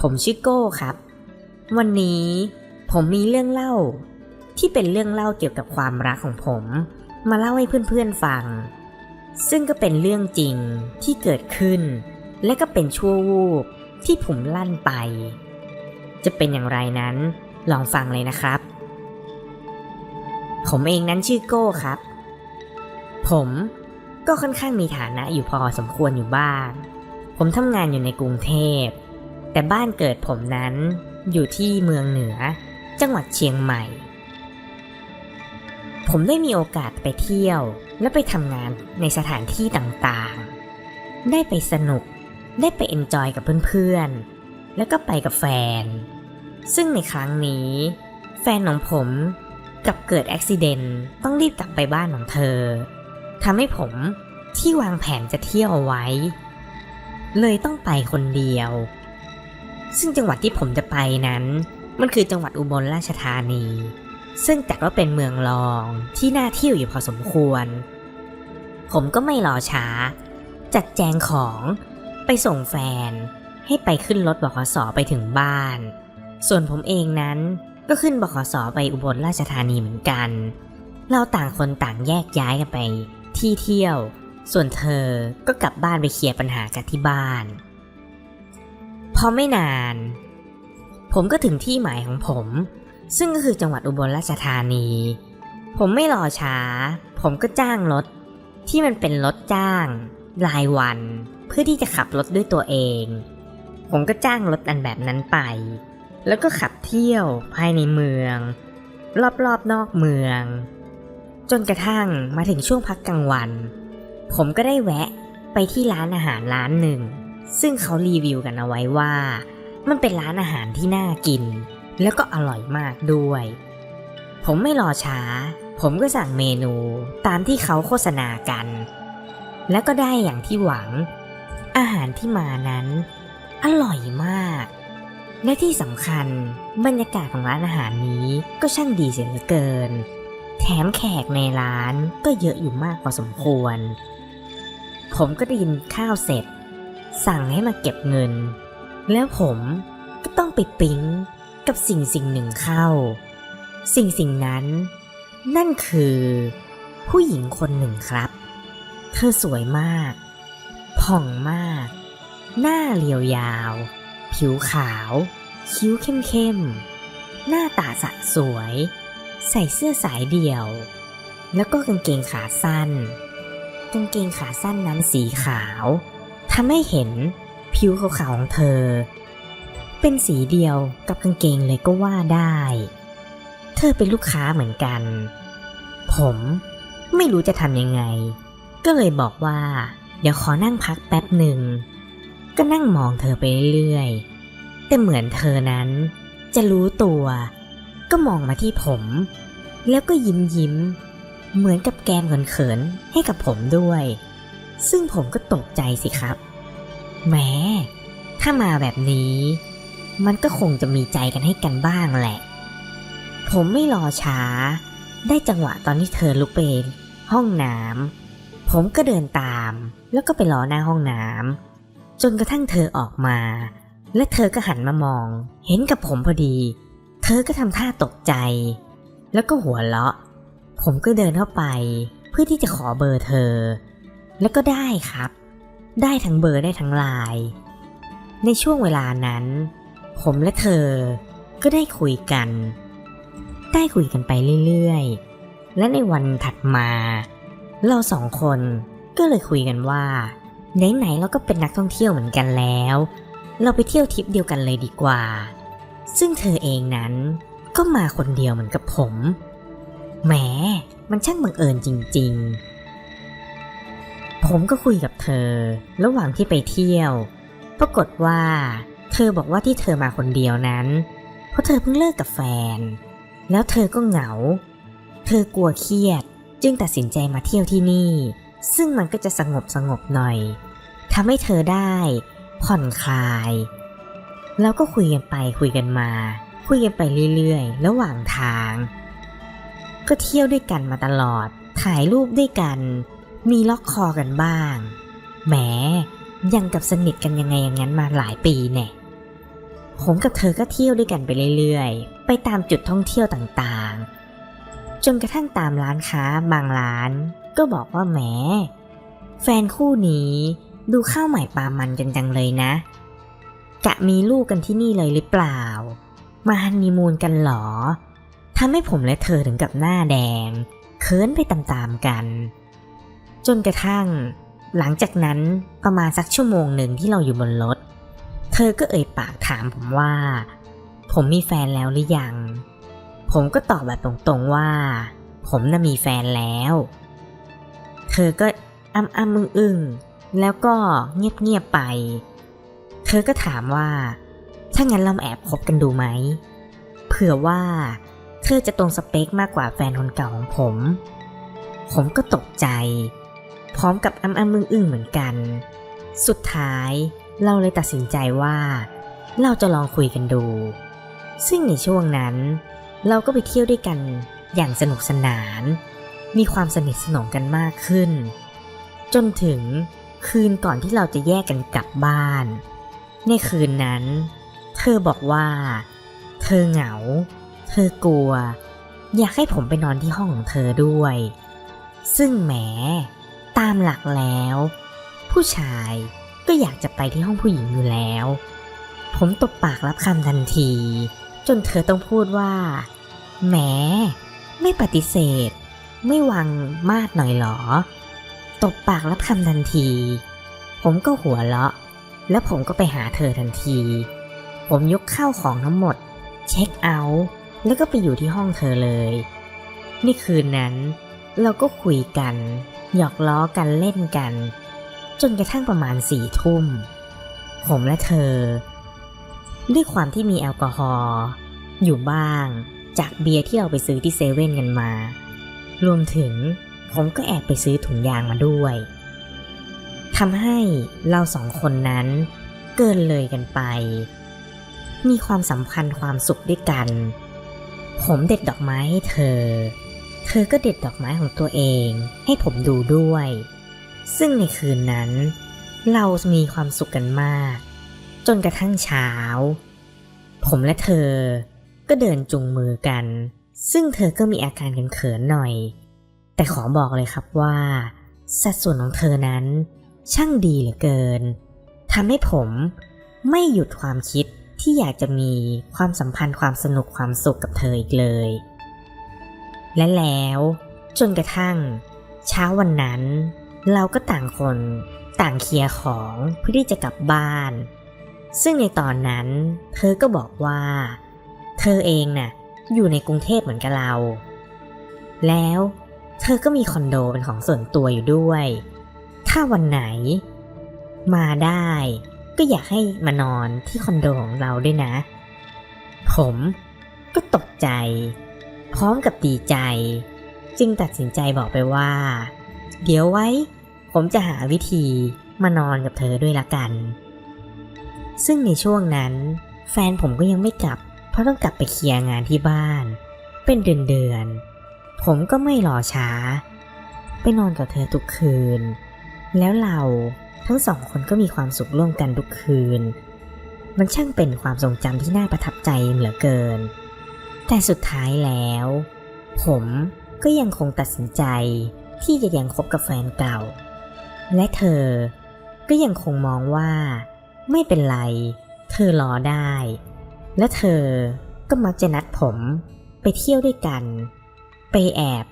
ผมชื่อโก้ครับ วันนี้ผมมีเรื่องเล่า ที่เป็นเรื่องเล่าเกี่ยวกับความรักของผม มาเล่าให้เพื่อนๆฟัง ซึ่งก็เป็นเรื่องจริงที่เกิดขึ้น และก็เป็นชั่ววูบที่ผมลั่นไป จะเป็นอย่างไรนั้นลองฟังเลยนะครับ ผมเองนั้นชื่อโก้ครับ ผมก็ค่อนข้างมีฐานะอยู่พอสมควรอยู่บ้าง ผมทำงานอยู่ในกรุงเทพ แต่บ้านเกิดผมนั้นอยู่ที่เมืองเหนือ จังหวัดเชียงใหม่ ผมได้มีโอกาสไปเที่ยวและไปทำงานในสถานที่ต่างๆ ได้ไปสนุก ได้ไปเอนจอยกับเพื่อนๆ แล้วก็ไปกับแฟน ซึ่งในครั้งนี้ แฟนของผมกับเกิดอุบิเหตุต้องรีบกลับไปบ้านของเธอทำให้ผมที่วางแผนจะเที่ยวเอาไว้ เลยต้องไปคนเดียว ซึ่งจังหวัดที่ผมจะไปนั้น มันคือจังหวัดอุบลราชธานี ซึ่งจัดว่าเป็นเมืองรองที่น่าเที่ยวอยู่พอสมควร ผมก็ไม่รอช้า จัดแจงของไปส่งแฟน ให้ไปขึ้นรถบขสไปถึงบ้าน ส่วนผมเองนั้นก็ขึ้นบขสไปอุบลราชธานีเหมือนกัน เราต่างคนต่างแยกย้ายกันไปที่เที่ยว ส่วนเธอก็กลับบ้านไปเคลียร์ปัญหากันที่บ้าน อไม่นาน ผมก็ถึงที่หมายของผม ซึ่งก็คือจังหวัดอุบลราชธานี ผมไม่รอช้า ผมก็จ้างรถ ที่มันเป็นรถจ้าง รายวัน เพื่อที่จะขับรถด้วยตัวเอง ผมก็จ้างรถอันแบบนั้นไป แล้วก็ขับเที่ยวภายในเมือง รอบๆนอกเมือง จนกระทั่งมาถึงช่วงพักกลางวัน ผมก็ได้แวะไปที่ร้านอาหารร้านหนึ่ง ซึ่งเขารีวิวกันเอาไว้ว่า มันเป็นร้านอาหารที่น่ากิน แล้วก็อร่อยมากด้วย ผมไม่รอช้า ผมก็สั่งเมนูตามที่เขาโฆษณากัน แล้วก็ได้อย่างที่หวัง อาหารที่มานั้น อร่อยมาก และที่สำคัญบรรยากาศของร้านอาหารนี้ก็ช่างดีเสียเหลือเกิน แถมแขกในร้านก็เยอะอยู่มากพอสมควร ผมก็ได้กินข้าวเสร็จ สั่งให้มาเก็บเงิน แล้วผมก็ต้องไปปิ๊งกับสิ่งสิ่งหนึ่งเข้า สิ่งสิ่งนั้น นั่นคือ ผู้หญิงคนหนึ่งครับ เธอสวยมาก ผ่องมาก หน้าเรียวยาว ผิวขาว คิ้วเข้มๆ หน้าตาสะสวย ใส่เสื้อสายเดี่ยว แล้วก็กางเกงขาสั้น กางเกงขาสั้นนั้นสีขาว ทำให้เห็นผิวขาวๆของเธอ เป็นสีเดียวกับกางเกงเลยก็ว่าได้ เธอเป็นลูกค้าเหมือนกัน ผมไม่รู้จะทำยังไง ก็เลยบอกว่า เดี๋ยวขอนั่งพักแป๊บหนึ่ง ก็นั่งมองเธอไปเรื่อยๆ แต่เหมือนเธอนั้น จะรู้ตัว ก็มองมาที่ผม แล้วก็ยิ้มยิ้ม เหมือนกับแกมเขินๆให้กับผมด้วย ซึ่งผมก็ตกใจสิครับ แหม้ถ้ามาแบบนี้ มันก็คงจะมีใจกันให้กันบ้างแหละ ผมไม่รอช้า ได้จังหวะตอนที่เธอลุกไปห้องน้ำผมก็เดินตาม แล้วก็ไปรอหน้าห้องน้ำจนกระทั่งเธอออกมา และเธอก็หันมามอง เห็นกับผมพอดี เธอก็ทำท่าตกใจ แล้วก็หัวเราะ ผมก็เดินเข้าไป เพื่อที่จะขอเบอร์เธอ แล้วก็ได้ครับ ได้ทั้งเบอร์ได้ทั้งไลน์ในช่วงเวลานั้น ผมและเธอก็ได้คุยกัน ได้คุยกันไปเรื่อยๆ และในวันถัดมา เราสองคนก็เลยคุยกันว่าไหนๆเราก็เป็นนักท่องเที่ยวเหมือนกันแล้ว เราไปเที่ยวทริปเดียวกันเลยดีกว่า ซึ่งเธอเองนั้นก็มาคนเดียวเหมือนกับผมแหมมันช่างบังเอิญจริง ๆ ผมก็คุยกับเธอ ระหว่างที่ไปเที่ยว ปรากฏว่า เธอบอกว่าที่เธอมาคนเดียวนั้น เพราะเธอเพิ่งเลิกกับแฟน แล้วเธอก็เหงา เธอกลัวเครียด จึงตัดสินใจมาเที่ยวที่นี่ ซึ่งมันก็จะสงบสงบหน่อยทำให้เธอได้ ผ่อนคลาย แล้วก็คุยกันไปคุยกันมา คุยกันไปเรื่อยๆ ระหว่างทาง ก็เที่ยวด้วยกันมาตลอด ถ่ายรูปด้วยกัน มีล็อกคอกันบ้าง แหม ยังกับสนิทกันยังไงอย่างนั้นมาหลายปีแน่ผมกับเธอก็เที่ยวด้วยกันไปเรื่อยๆ ไปตามจุดท่องเที่ยวต่างๆ จนกระทั่งตามร้านค้าบางร้าน ก็บอกว่าแหม แฟนคู่นี้ดูข้าวใหม่ปลามันกันจังเลยนะ กะมีลูกกันที่นี่เลยหรือเปล่า มาฮันนีมูนกันหรอทำให้ผมและเธอถึงกับหน้าแดงเคินไปตามๆกัน จนกระทั่ง หลังจากนั้นประมาณสักชั่วโมงหนึ่งที่เราอยู่บนรถ เธอก็เอ่ยปากถามผมว่า ผมมีแฟนแล้วหรือยัง ผมก็ตอบแบบตรงๆว่า ผมน่ะมีแฟนแล้ว เธอก็อ้ำอ้ำมึงอึ้งๆแล้วก็เงียบๆไป เธอก็ถามว่า ถ้างั้นเราแอบคบกันดูไหม เผื่อว่าเธอจะตรงสเปคมากกว่าแฟนคนเก่าของผม ผมก็ตกใจ พร้อมกับอ้ำอ้ำมึงอึ้งเหมือนกัน สุดท้ายเราเลยตัดสินใจว่า เราจะลองคุยกันดู ซึ่งในช่วงนั้น เราก็ไปเที่ยวด้วยกันอย่างสนุกสนาน มีความสนิทสนมกันมากขึ้น จนถึงคืนก่อนที่เราจะแยกกันกลับบ้าน ในคืนนั้น เธอบอกว่า เธอเหงา เธอกลัว อยากให้ผมไปนอนที่ห้องของเธอด้วย ซึ่งแหม ตามหลักแล้ว ผู้ชายก็อยากจะไปที่ห้องผู้หญิงอยู่แล้ว ผมตบปากรับคำทันที จนเธอต้องพูดว่าแหมไม่ปฏิเสธ ไม่วังมากหน่อยหรอ ตบปากรับคำทันที ผมก็หัวเราะ แล้วผมก็ไปหาเธอทันที ผมยกข้าวของทั้งหมด เช็คเอาท์แล้วก็ไปอยู่ที่ห้องเธอเลย นี่คืนนั้น เราก็คุยกัน หยอกล้อกันเล่นกัน จนกระทั่งประมาณสี่ทุ่ม ผมและเธอ ด้วยความที่มีแอลกอฮอล์อยู่บ้าง จากเบียร์ที่เราไปซื้อที่เซเว่นกันมา รวมถึงผมก็แอบไปซื้อถุงยางมาด้วยทำให้เราสองคนนั้นเกินเลยกันไป มีความสัมพันธ์ความสุขด้วยกัน ผมเด็ดดอกไม้ให้เธอ เธอก็เด็ดดอกไม้ของตัวเองให้ผมดูด้วย ซึ่งในคืนนั้น เรามีความสุขกันมาก จนกระทั่งเช้า ผมและเธอก็เดินจุงมือกัน ซึ่งเธอก็มีอาการเขินๆหน่อย แต่ขอบอกเลยครับว่า สัดส่วนของเธอนั้น ช่างดีเหลือเกินทำให้ผมไม่หยุดความคิดที่อยากจะมีความสัมพันธ์ความสนุกความสุขกับเธออีกเลย และแล้ว จนกระทั่ง เช้าวันนั้น เราก็ต่างคนต่างเคลียร์ของเพื่อที่จะกลับบ้าน ซึ่งในตอนนั้น เธอก็บอกว่า เธอเองน่ะ อยู่ในกรุงเทพเหมือนกับเรา แล้วเธอก็มีคอนโดเป็นของส่วนตัวอยู่ด้วย ถ้าวันไหน มาได้ก็อยากให้มานอนที่คอนโดของเราด้วยนะ ผมก็ตกใจ พร้อมกับดีใจ จึงตัดสินใจบอกไปว่า เดี๋ยวไว้ ผมจะหาวิธีมานอนกับเธอด้วยละกัน ซึ่งในช่วงนั้น แฟนผมก็ยังไม่กลับ เพราะต้องกลับไปเคลียร์งานที่บ้าน เป็นเดือนเดือนๆผมก็ไม่รอช้า ไปนอนกับเธอทุกคืน แล้วเราทั้งสองคนก็มีความสุขร่วมกันทุกคืน มันช่างเป็นความทรงจำที่น่าประทับใจเหลือเกิน แต่สุดท้ายแล้ว ผมก็ยังคงตัดสินใจที่จะยังคบกับแฟนเก่า และเธอก็ยังคงมองว่า ไม่เป็นไร เธอรอได้ และเธอก็มักจะนัดผมไปเที่ยวด้วยกัน ไปแอบ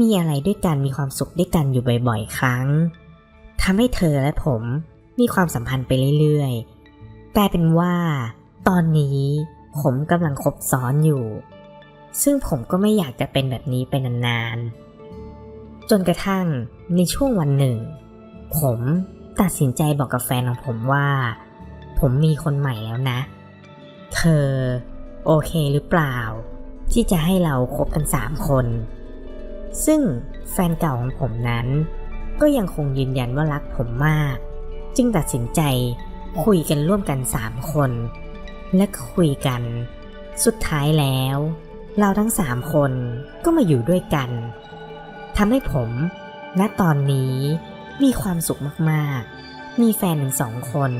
มีอะไรด้วยกันมีความสุขด้วยกันอยู่บ่อยๆ ครั้งทำให้เธอและผมมีความสัมพันธ์ไปเรื่อยๆกลายเป็นว่า ตอนนี้ผมกำลังคบซ้อนอยู่ ซึ่งผมก็ไม่อยากจะเป็นแบบนี้ไปนานๆ จนกระทั่งในช่วงวันหนึ่ง ผมตัดสินใจบอกกับแฟนของผมว่า ผมมีคนใหม่แล้วนะ เธอโอเคหรือเปล่า ที่จะให้เราคบกันสามคน ซึ่งแฟนเก่าของผมนั้น ก็ยังคงยืนยันว่ารักผมมาก จึงตัดสินใจคุยกันร่วมกันสามคน และคุยกัน สุดท้ายแล้ว เราทั้งสามคนก็มาอยู่ด้วยกันทำให้ผม ณตอนนี้มีความสุขมากๆ มีแฟนถึงสองคน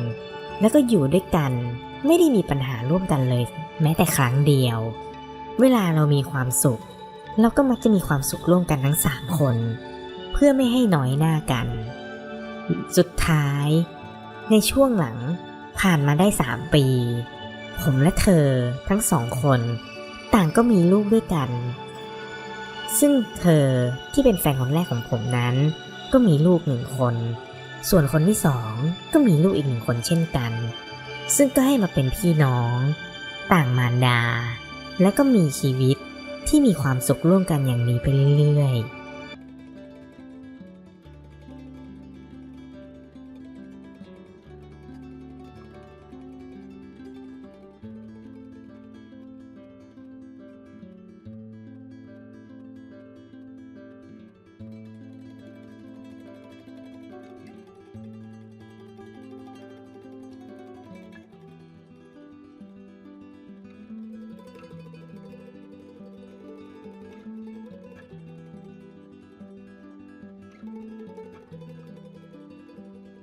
แล้วก็อยู่ด้วยกัน ไม่ได้มีปัญหาร่วมกันเลย แม้แต่ครั้งเดียว เวลาเรามีความสุข เราก็มักจะมีความสุขร่วมกันทั้งสามคน เพื่อไม่ให้น้อยหน้ากัน สุดท้าย ในช่วงหลังผ่านมาได้สามปี ผมและเธอทั้งสองคน ต่างก็มีลูกด้วยกัน ซึ่งเธอที่เป็นแฟนคนแรกของผมนั้น ก็มีลูกหนึ่งคน ส่วนคนที่สองก็มีลูกอีกหนึ่งคนเช่นกัน ซึ่งก็ให้มาเป็นพี่น้อง ต่างมารดา และก็มีชีวิตที่มีความสุขร่วมกันอย่างนี้ไปเรื่อยๆ